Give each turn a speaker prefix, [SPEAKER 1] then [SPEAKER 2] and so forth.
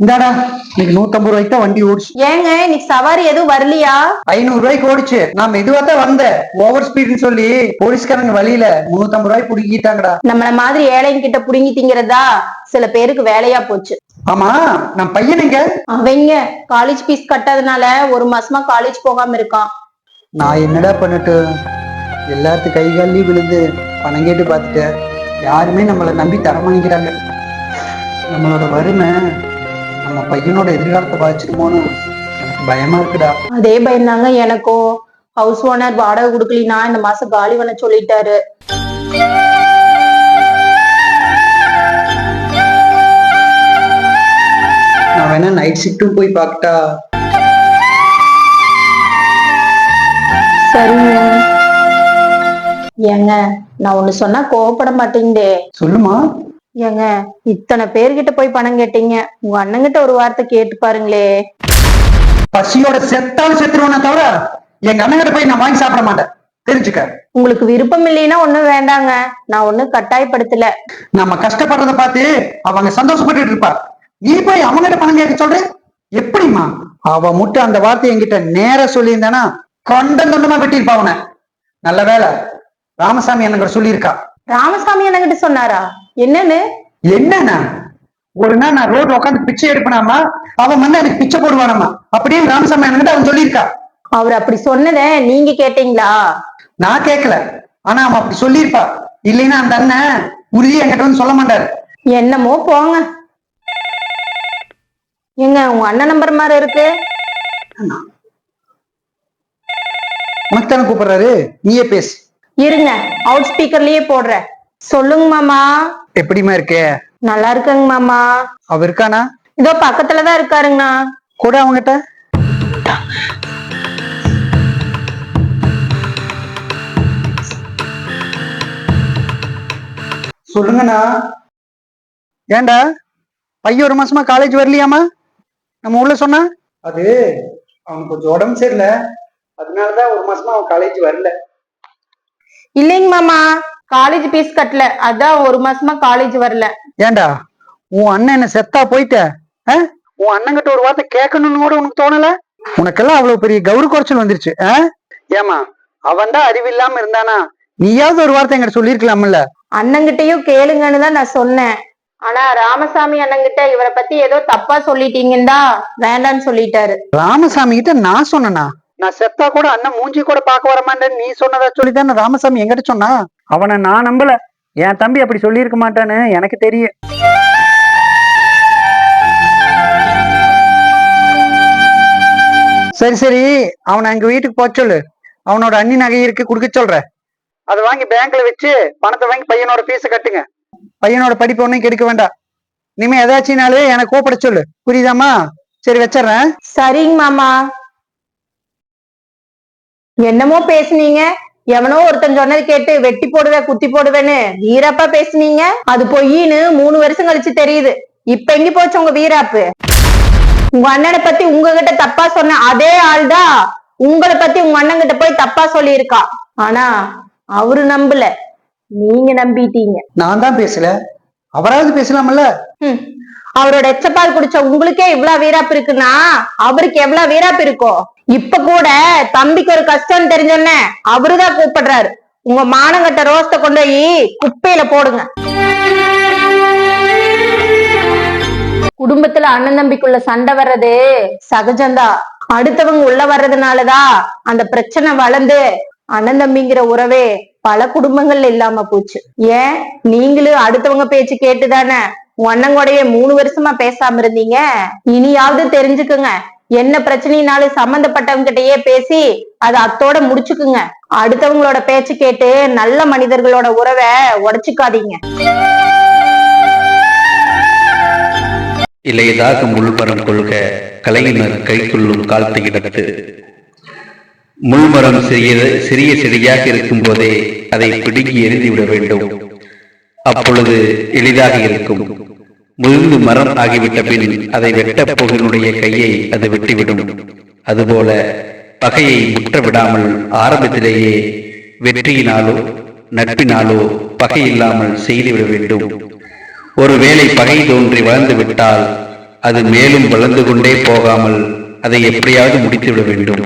[SPEAKER 1] இந்தாடா இன்னைக்கு நூத்தம்பது ரூபாய்க்கு தான் வண்டி ஓடிச்சு.
[SPEAKER 2] ஏங்க இன்னைக்கு சவாரி எதுவும் வரலையா?
[SPEAKER 1] ஐநூறு ரூபாய்க்கு ஓடிச்சு. நான் மெதுவா தான் வந்தேன். ஓவர் ஸ்பீடுன்னு சொல்லி போலீஸ்காரங்க வழியில முன்னூத்தம்பது ரூபாய் பிடிக்கிட்டாங்கடா
[SPEAKER 2] நம்மள மாதிரி ஏழைங்க கிட்ட புடுங்கி திங்கிறதா சில பேருக்கு வேலையா போச்சு.
[SPEAKER 1] ஆமா நான் பையனுங்க
[SPEAKER 2] அவங்க காலேஜ் ஃபீஸ் கட்டாதனால ஒரு மாசமா காலேஜ் போகாம இருக்கான்.
[SPEAKER 1] நான் என்னடா பண்ணட்டு? எல்லாத்து கை காலையும் விழுந்து பணம் கேட்டு பார்த்துட்டேன். யாருமே நம்மளை நம்பி தரமானிக்கிறாங்க நம்மளோட வறுமை நம்ம பையனோட எதிர்காலத்தை பாதிச்சிருமோன்னு எனக்கு பயமா இருக்குடா.
[SPEAKER 2] அதே பயந்தாங்க எனக்கும். ஹவுஸ் ஓனர் வாடகை கொடுக்கலினா இந்த மாசம் காலி பண்ண சொல்லிட்டாரு.
[SPEAKER 1] நான் வேணா நைட் ஷிஃப்ட்டும் போய் பார்க்கட்டா.
[SPEAKER 2] சரிங்க. ஏங்க நான் ஒண்ணு சொன்னா கோவப்பட மாட்டேங்குதே.
[SPEAKER 1] சொல்லுமா?
[SPEAKER 2] ஏங்க இத்தனை பேர்கிட்ட போய் பணம் கேட்டீங்க. உங்க அண்ணங்கிட்ட ஒரு வார்த்தை கேட்டு பாருங்களே.
[SPEAKER 1] பசியோட செத்தாலும் செத்துருவேனே தவிர எங்க அண்ணங்கிட்ட போய் நான் வாங்கி சாப்பிட மாட்டேன். தெரிஞ்சுக்க.
[SPEAKER 2] உங்களுக்கு விருப்பம் இல்லைன்னா ஒண்ணும் வேண்டாங்க. நான் ஒண்ணும் கட்டாயப்படுத்தல.
[SPEAKER 1] நம்ம கஷ்டப்படுறத பார்த்து அவங்க சந்தோஷப்பட்டு இருப்பா. நீ போய் அவங்ககிட்ட பணம் கேட்க சொல்ற எப்படிம்மா? அவ மட்டும் அந்த வார்த்தை என்கிட்ட நேரா சொல்லியிருந்தானா கொண்டம் கொண்டமா வெட்டியிருப்பா அவனை. நல்ல வேலை ராமசாமி எனக்கு சொல்லியிருக்கா.
[SPEAKER 2] ராமசாமி அண்ணங்கிட்ட சொன்னாரா? என்னன்னு?
[SPEAKER 1] என்னன்னா ஒரு நாள் நான் ரோட்ல உட்காந்து பிச்சை எடுப்பனாமா அவன் வந்து எனக்கு பிச்சை போடுவானாமா அப்படியே ராமசாமி என்கிட்ட அவன் சொல்லியிருக்கா.
[SPEAKER 2] அவர் அப்படி சொன்னதை நீங்க கேட்டீங்களா?
[SPEAKER 1] நான் கேட்கல ஆனா அவன் அப்படி சொல்லியிருப்பா. இல்லைன்னா அந்த அண்ணன் உறுதி என்கிட்ட வந்து சொல்ல மாட்டாரு.
[SPEAKER 2] என்னமோ போங்க. ஏங்க உங்க அண்ணன் நம்பர் மாதிரி இருக்கு.
[SPEAKER 1] உனக்கு தானே கூப்பிடுறாரு? நீயே பேசு.
[SPEAKER 2] இருங்க அவுட் ஸ்பீக்கர்லயே போடுறேன். சொல்லுங்க மாமா.
[SPEAKER 1] எப்படிமா இருக்கே?
[SPEAKER 2] நல்லா இருக்குங்க மாமா.
[SPEAKER 1] அவ இருக்கானா?
[SPEAKER 2] இதோ பக்கத்துலதான் இருக்காருங்கண்ணா.
[SPEAKER 1] கூட அவங்ககிட்ட சொல்லுங்கண்ணா. ஏன்டா பையன் ஒரு மாசமா காலேஜ் வரலையாமா நம்ம உள்ள சொன்னா? அது அவனுக்கு கொஞ்சம் உடம்பு சரியில்லை. அதனாலதான் ஒரு மாசமா அவன் காலேஜ் வரல.
[SPEAKER 2] இல்லைங்க மாமா. காலேஜ் ஃபீஸ் கட்டல. அதான் ஒரு மாசமா காலேஜ் வரல.
[SPEAKER 1] ஏன்டா? உன் அண்ணன் என்ன செத்தா போயிட்ட? உன் அண்ணன்கிட்ட ஒரு வார்த்தை கேட்கணும்னு கூட உனக்கு தோணல? உனக்கெல்லாம் அவ்வளவு பெரிய கௌரவ குறைச்சல் வந்துருச்சு? ஏமா அவன் தான் அறிவில்லாம இருந்தானா? நீயாவது ஒரு வார்த்தை என்கிட்ட சொல்லியிருக்கலாம்ல?
[SPEAKER 2] அண்ணங்கிட்டயும் கேளுங்கன்னு தான் நான் சொன்னேன். ஆனா ராமசாமி அண்ணங்கிட்ட இவரை பத்தி ஏதோ தப்பா சொல்லிட்டீங்கன்னு வேண்டான்னு சொல்லிட்டாரு.
[SPEAKER 1] ராமசாமி கிட்ட நான் சொன்னனா? நான் செத்தா கூட அண்ணன் மூஞ்சி கூட பார்க்க வர மாட்டேன்னு நீ சொன்னதா சொல்லிதானே ராமசாமி என்கிட்ட சொன்னா? அவனை நான் நம்பல. என் தம்பி அப்படி சொல்லியிருக்க மாட்டான்னு எனக்கு தெரியும். சரி சரி. அவனை எங்க வீட்டுக்கு போக சொல்லு. அவனோட அண்ணி நகை இருக்கு கொடுக்க சொல்ற. அதை வாங்கி பேங்க்ல வச்சு பணத்தை வாங்கி பையனோட ஃபீஸை கட்டுங்க. பையனோட படிப்பு ஒன்றும் கெடுக்க வேண்டாம். இனிமே ஏதாச்சும்னாலே எனக்கு கூப்பிட சொல்லு. புரியுதாம்மா? சரி வச்சிடுறேன்.
[SPEAKER 2] சரிங்க மாமா. என்னமோ பேசுனீங்க. எவனோ ஒருத்தன் சொன்னது கேட்டு வெட்டி போடுவேன் குத்தி போடுவேன்னு வீரப்பா பேசுனீங்க? அது பொய்ன்னு மூணு வருஷம் கழிச்சு தெரியுது. இப்ப எங்க போச்சு உங்க வீராப்பு? உங்க அண்ணனை பத்தி உங்ககிட்ட தப்பா சொன்ன அதே ஆள்தான் உங்களை பத்தி உங்க அண்ணன் கிட்ட போய் தப்பா சொல்லியிருக்கா. ஆனா அவரு நம்பல. நீங்க நம்பிட்டீங்க.
[SPEAKER 1] நான் தான் பேசல. அவராவது பேசலாம்ல.
[SPEAKER 2] அவரோட எச்சப்பால் குடிச்ச உங்களுக்கே இவ்வளவு வீராப்பு இருக்குன்னா அவருக்கு எவ்வளவு வீராப்பு இருக்கும் இப்ப கூட தம்பிக்கு ஒரு கஷ்டம் தெரிஞ்சோன்ன அவருதான் கூப்பிடுறாரு. உங்க மானங்கட்ட ரோஸ்ட கொண்டு போய் குப்பையில போடுங்க. குடும்பத்துல அண்ணன் தம்பிக்குள்ள சண்டை வர்றது சகஜம்தான் அடுத்தவங்க உள்ள வர்றதுனாலதான் அந்த பிரச்சனை வளர்ந்து அண்ணன் தம்பிங்கிற உறவே பல குடும்பங்கள்ல இல்லாம போச்சு. ஏன்? நீங்களும் அடுத்தவங்க பேச்சு கேட்டுதானே? உங்க மூணு வருஷமா பேசாம இருந்தீங்க. இனியாவது தெரிஞ்சுக்குங்க. என்ன பிரச்சனைனாலும் சம்பந்தப்பட்டவங்க கிட்டயே பேசி அதை அத்தோட முடிச்சுக்குங்க. அடுத்தவங்களோட பேச்சு கேட்டு நல்ல மனிதர்களோட உறவை உடைச்சுக்காதீங்க.
[SPEAKER 3] இலையதாக முள்மரம் கொள்க கலைஞர் கைக்குள்ளும் காலத்து இடத்து முள்மரம் சிறிய சிறிய செடியாக இருக்கும் போதே அதை பிடுங்கி எரிந்துவிட வேண்டும். அப்பொழுது எளிதாக இருக்கும். முழுந்து மரம் ஆகிவிட்ட பின் அதை வெட்டப் போகினுடைய கையை அது வெட்டிவிடும். அதுபோல பகையை முற்ற விடாமல் ஆரம்பத்திலேயே வெற்றியினாலோ நட்பினாலோ பகை இல்லாமல் செய்துவிட வேண்டும். ஒருவேளை பகை தோன்றி வளர்ந்து விட்டால் அது மேலும் வளர்ந்து கொண்டே போகாமல் அதை எப்படியாவது முடித்துவிட வேண்டும்.